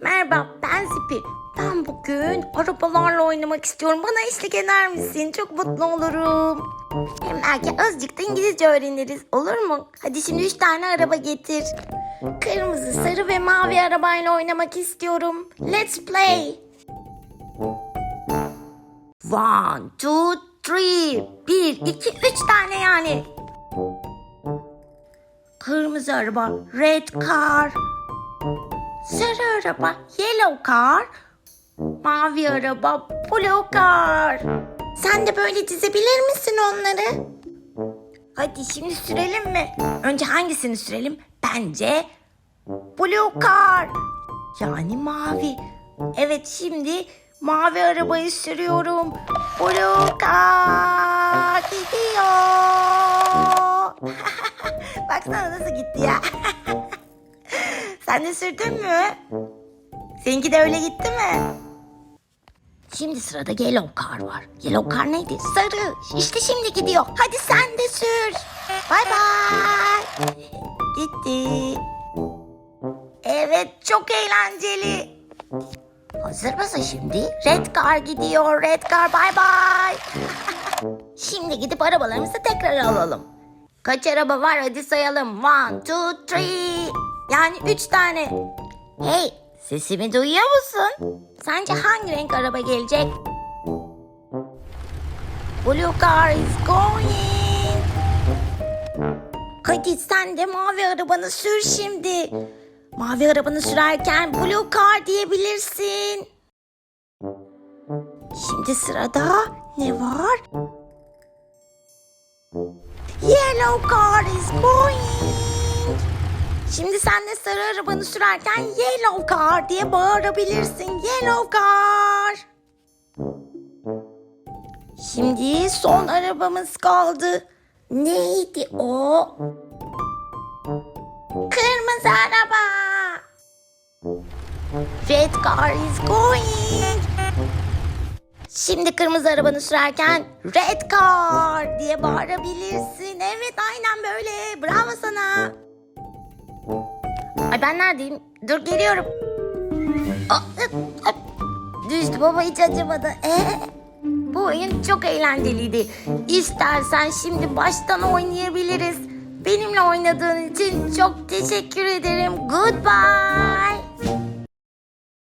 Merhaba ben Zipi. Ben bugün arabalarla oynamak istiyorum. Bana eşlik eder misin? Çok mutlu olurum. Hem belki azıcık da İngilizce öğreniriz. Olur mu? Hadi şimdi üç tane araba getir. Kırmızı, sarı ve mavi arabayla oynamak istiyorum. Let's play. One, two, three. Bir, iki, üç tane yani. Kırmızı araba, red car. Sarı araba, yellow car. Mavi araba, blue car. Sen de böyle dizebilir misin onları? Hadi şimdi sürelim mi? Önce hangisini sürelim? Bence blue car. Yani mavi. Evet şimdi mavi arabayı sürüyorum. Blue car gidiyor. Baksana nasıl gitti ya. Sen de sürdün mü? Seninki de öyle gitti mi? Şimdi sırada yellow car var. Yellow car neydi? Sarı. İşte şimdi gidiyor. Hadi sen de sür. Bay bay. Gitti. Evet çok eğlenceli. Hazır mısın şimdi? Red car gidiyor. Red car bay bay. şimdi gidip arabalarımızı tekrar alalım. Kaç araba var hadi sayalım. One, two, three. Yani üç tane. Hey sesimi duyuyor musun? Sence hangi renk araba gelecek? Blue car is going. Hadi sen de mavi arabanı sür şimdi. Mavi arabanı sürerken blue car diyebilirsin. Şimdi sırada ne var? Yellow car is going. Şimdi sen de sarı arabanı sürerken yellow car diye bağırabilirsin. Yellow car. Şimdi son arabamız kaldı. Neydi o? Kırmızı araba. Red car is going. Şimdi kırmızı arabanı sürerken red car diye bağırabilirsin. Evet aynen böyle. Bravo sana. Ay ben neredeyim? Dur geliyorum. Düştü baba hiç acımadı. Bu oyun çok eğlenceliydi. İstersen şimdi baştan oynayabiliriz. Benimle oynadığın için çok teşekkür ederim. Goodbye.